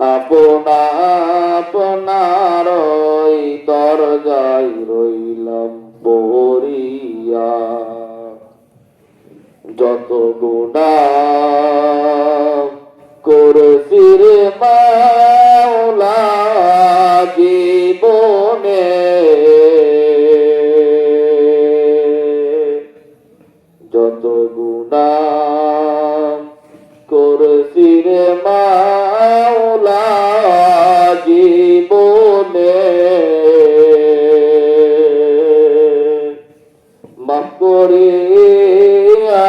আপনা আপনার দরজায় রইলাম পড়িয়া যত গুণা করেছি রে মাওলা জীবনে, যত গুণা করেছি রে করিয়া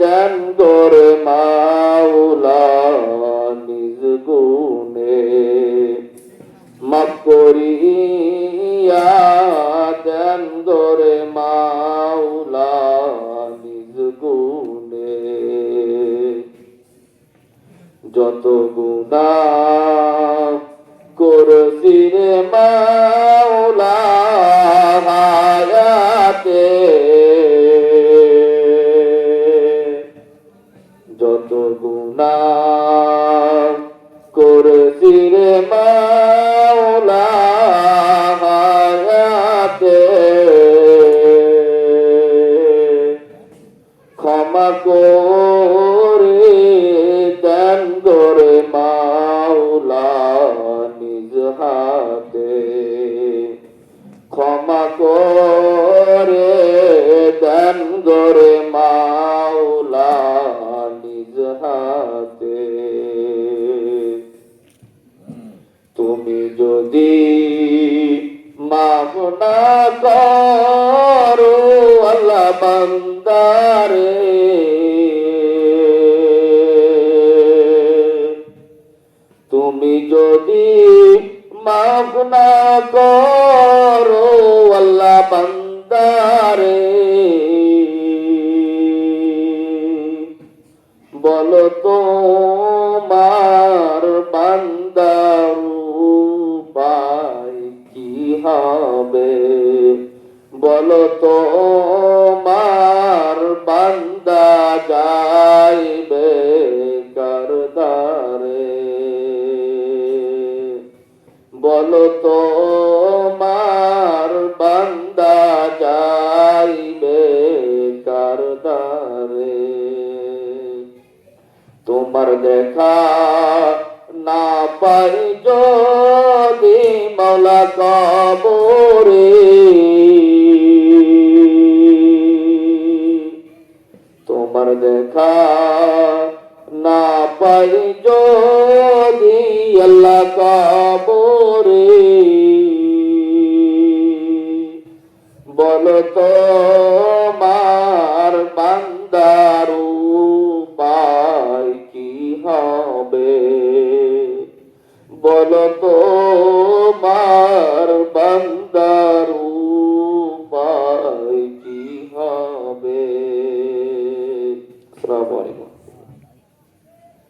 দেন গোরে মাওলা নিজ গুণে মাফ করিয়া দেন গোরে মাওলা নিজ গুণে যত গুণা করছি রে মাওলা হায়াতে গুণা করছি রে মাওলা হায়াতে ক্ষমা করে দেন গোরে মাওলা নিজ হাতে। ক্ষমা করে দেন মাওলা না করো আল্লাহ বান্দারে। তুমি যদি মাফ না করো আল্লাহ বান্দারে বলো তোমার বান্দা যাইবে কারদারে বলো তোমার বান্দা যাইবে কারদারে তোমার দেখা না পাই যদি মৌলা কবরে দেখা না পাই যদি আল্লাহ কাবরে। বলতো মার বান্দার